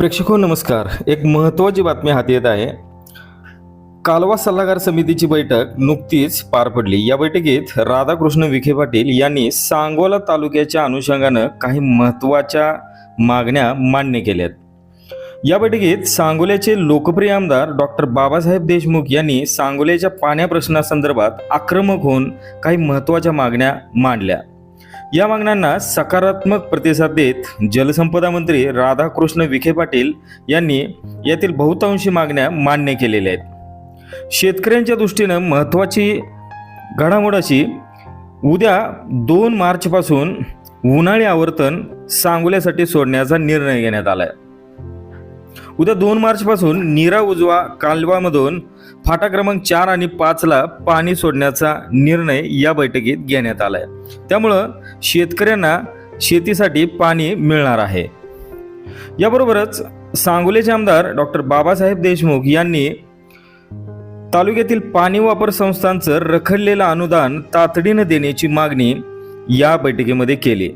प्रेक्षको नमस्कार. एक महत्त्वाची बातमी हाती येत आहे. कालवा सल्लागार समितीची बैठक नुकतीच पार पडली. या बैठकीत राधाकृष्ण विखे पाटील यांनी सांगोला तालुक्याच्या अनुषंगानं काही महत्त्वाच्या मागण्या मान्य केल्यात. या बैठकीत सांगोल्याचे लोकप्रिय आमदार डॉक्टर बाबासाहेब देशमुख यांनी सांगोल्याच्या पाण्या प्रश्नासंदर्भात आक्रमक होऊन काही महत्त्वाच्या मागण्या मांडल्या. या मागण्यांना सकारात्मक प्रतिसाद देत जलसंपदा मंत्री राधाकृष्ण विखे पाटील यांनी यातील बहुतांशी मागण्या मान्य केलेल्या आहेत. शेतकऱ्यांच्या दृष्टीनं महत्त्वाची घडामोड अशी उद्या दोन मार्चपासून उन्हाळी आवर्तन सांगोल्यासाठी सोडण्याचा निर्णय घेण्यात आला आहे उद्या दोन मार्चपासून नीरा उजवा कालवामधून फाटा क्रमांक चार आणि पाचला पाणी सोडण्याचा निर्णय या बैठकीत घेण्यात आला आहे त्यामुळं शेतकऱ्यांना शेतीसाठी पाणी मिळणार आहे. याबरोबरच सांगोलेचे आमदार डॉक्टर बाबासाहेब देशमुख यांनी तालुक्यातील पाणी वापर संस्थांचं रखडलेलं अनुदान तातडीनं देण्याची मागणी या बैठकीमध्ये केली.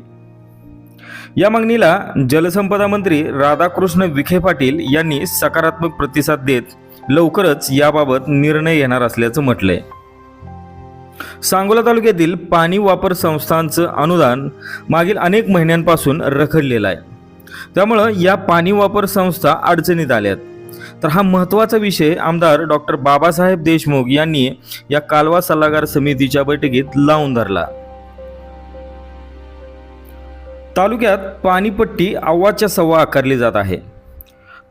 या मागणीला जलसंपदा मंत्री राधाकृष्ण विखे पाटील यांनी सकारात्मक प्रतिसाद देत लवकरच याबाबत निर्णय घेणार असल्याचं म्हटलंय. सांगोला तालुक्यातील पाणी वापर संस्थांचं अनुदान मागील अनेक महिन्यांपासून रखडलेलं आहे. त्यामुळं या पाणी वापर संस्था अडचणीत आल्यात. तर हा महत्त्वाचा विषय आमदार डॉक्टर बाबासाहेब देशमुख यांनी या कालवा सल्लागार समितीच्या बैठकीत लावून धरला. तालुक्यात पाणीपट्टी अव्वाच्या सव्वा आकारली जात आहे.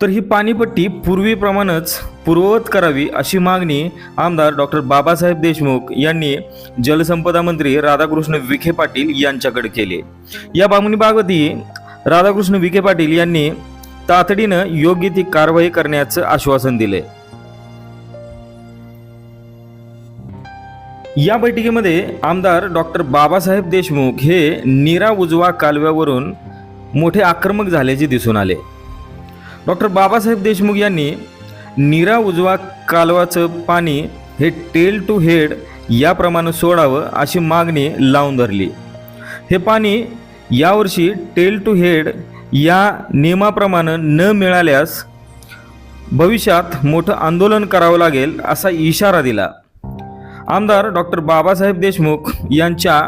तर ही पाणीपट्टी पूर्वीप्रमाणेच पूर्ववत करावी अशी मागणी आमदार डॉक्टर बाबासाहेब देशमुख यांनी जलसंपदा मंत्री राधाकृष्ण विखे पाटील यांच्याकडे केली. या मागणीबाबतही राधाकृष्ण विखे पाटील यांनी तातडीनं योग्य ती कारवाई करण्याचं आश्वासन दिले. या बैठकीमध्ये आमदार डॉक्टर बाबासाहेब देशमुख हे निरा उजवा कालव्यावरून मोठे आक्रमक झाल्याचे दिसून आले. डॉक्टर बाबासाहेब देशमुख यांनी निरा उजवा कालवाचं पाणी हे टेल टू हेड याप्रमाणे सोडावं अशी मागणी लावून धरली. हे पाणी यावर्षी टेल टू हेड या नियमाप्रमाणे न मिळाल्यास भविष्यात मोठं आंदोलन करावं लागेल असा इशारा दिला. आमदार डॉक्टर बाबासाहेब देशमुख यांच्या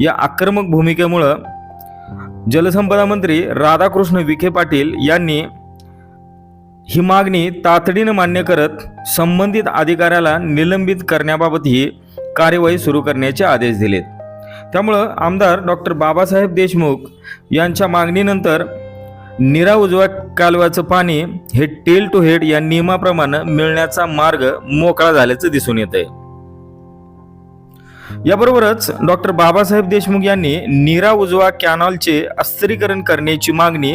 या आक्रमक भूमिकेमुळं जलसंपदा मंत्री राधाकृष्ण विखे पाटील यांनी ही मागणी तातडीनं मान्य करत संबंधित अधिकाऱ्याला निलंबित करण्याबाबत ही कार्यवाही सुरू करण्याचे आदेश दिलेत. त्यामुळं आमदार डॉक्टर बाबासाहेब देशमुख यांच्या मागणीनंतर निरा उजवा कालव्याचं पाणी हे टेल टू हेड या नियमाप्रमाणे मिळण्याचा मार्ग मोकळा झाल्याचं दिसून येत आहे याबरोबरच डॉक्टर बाबासाहेब देशमुख यांनी नीरा उजवा कॅनॉलचे अस्त्रीकरण करण्याची मागणी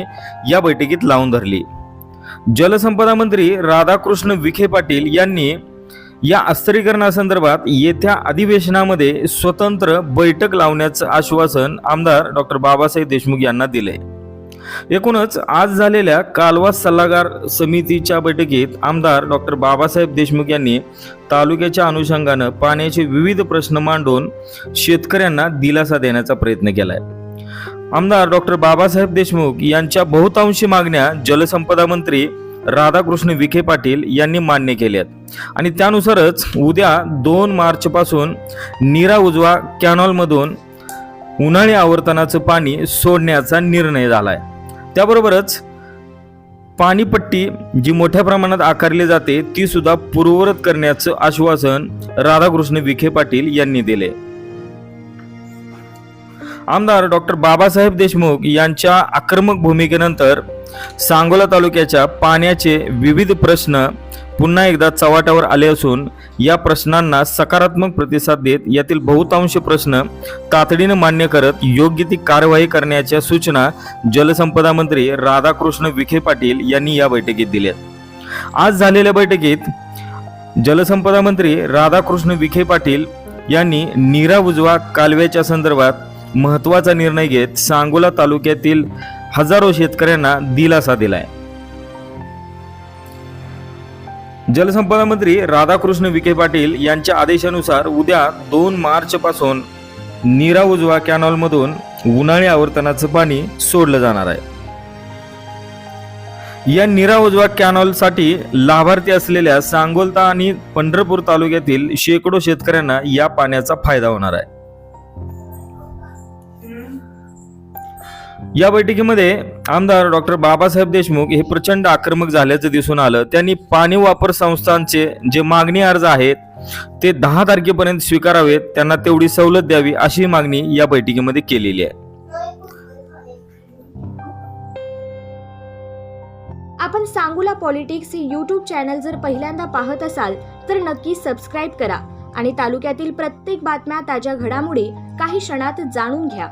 या बैठकीत लावून धरली. जलसंपदा मंत्री राधाकृष्ण विखे पाटील यांनी या अस्त्रीकरणासंदर्भात येत्या अधिवेशनामध्ये स्वतंत्र बैठक लावण्याचं आश्वासन आमदार डॉक्टर बाबासाहेब देशमुख यांना दिले एकूणच आज झालेल्या कालवा सल्लागार समितीच्या बैठकीत आमदार डॉक्टर बाबासाहेब देशमुख यांनी तालुक्याच्या अनुषंगानं पाण्याचे विविध प्रश्न मांडून शेतकऱ्यांना दिलासा देण्याचा प्रयत्न केलाय. आमदार डॉक्टर बाबासाहेब देशमुख यांच्या बहुतांशी मागण्या जलसंपदा मंत्री राधाकृष्ण विखे पाटील यांनी मान्य केल्यात. आणि त्यानुसारच उद्या दोन मार्चपासून नीरा उजवा कॅनॉलमधून उन्हाळी आवर्तनाचं पाणी सोडण्याचा निर्णय झालाय. त्याबरोबरच पाणीपट्टी जी मोठ्या प्रमाणात आकारली जाते ती सुद्धा पूर्ववत करण्याचं आश्वासन राधाकृष्ण विखे पाटील यांनी दिले. आमदार डॉक्टर बाबासाहेब देशमुख यांच्या आक्रमक भूमिकेनंतर सांगोला तालुक्याच्या पाण्याचे विविध प्रश्न पुन्हा एकदा चव्हाट्यावर आले असून या प्रश्नांना सकारात्मक प्रतिसाद देत यातील बहुतांश प्रश्न तातडीनं मान्य करत योग्य ती कारवाई करण्याच्या सूचना जलसंपदा मंत्री राधाकृष्ण विखे पाटील यांनी या बैठकीत दिल्या आज झालेल्या बैठकीत जलसंपदा मंत्री राधाकृष्ण विखे पाटील यांनी नीरा उजवा कालव्याच्या संदर्भात महत्त्वाचा निर्णय घेत सांगोला तालुक्यातील हजारो शेतकऱ्यांना दिलासा दिलाय. जलसंपदा मंत्री राधाकृष्ण विखे पाटील यांच्या आदेशानुसार उद्या दोन मार्च पासून नीरा उजवा कॅनॉलमधून उन्हाळी आवर्तनाचं पाणी सोडलं जाणार आहे. या निरा उजवा कॅनॉलसाठी लाभार्थी असलेल्या सांगोलता आणि पंढरपूर तालुक्यातील शेकडो शेतकऱ्यांना या पाण्याचा फायदा होणार आहे. या बैठकीमध्ये आमदार डॉक्टर बाबासाहेब देशमुख हे प्रचंड आक्रमक झाल्याचं दिसून आलं. त्यांनी पाणी वापर संस्थांचे जे मागणी अर्ज आहेत ते दहा तारखेपर्यंत स्वीकारावेत. त्यांना तेवढी सवलत द्यावी अशी मागणी या बैठकीमध्ये केलेली आहे. आपण सांगूला पॉलिटिक्स हे यूट्यूब चॅनल जर पहिल्यांदा पाहत असाल तर नक्की सबस्क्राईब करा आणि तालुक्यातील प्रत्येक बातम्या ताज्या घडामोडी काही क्षणात जाणून घ्या.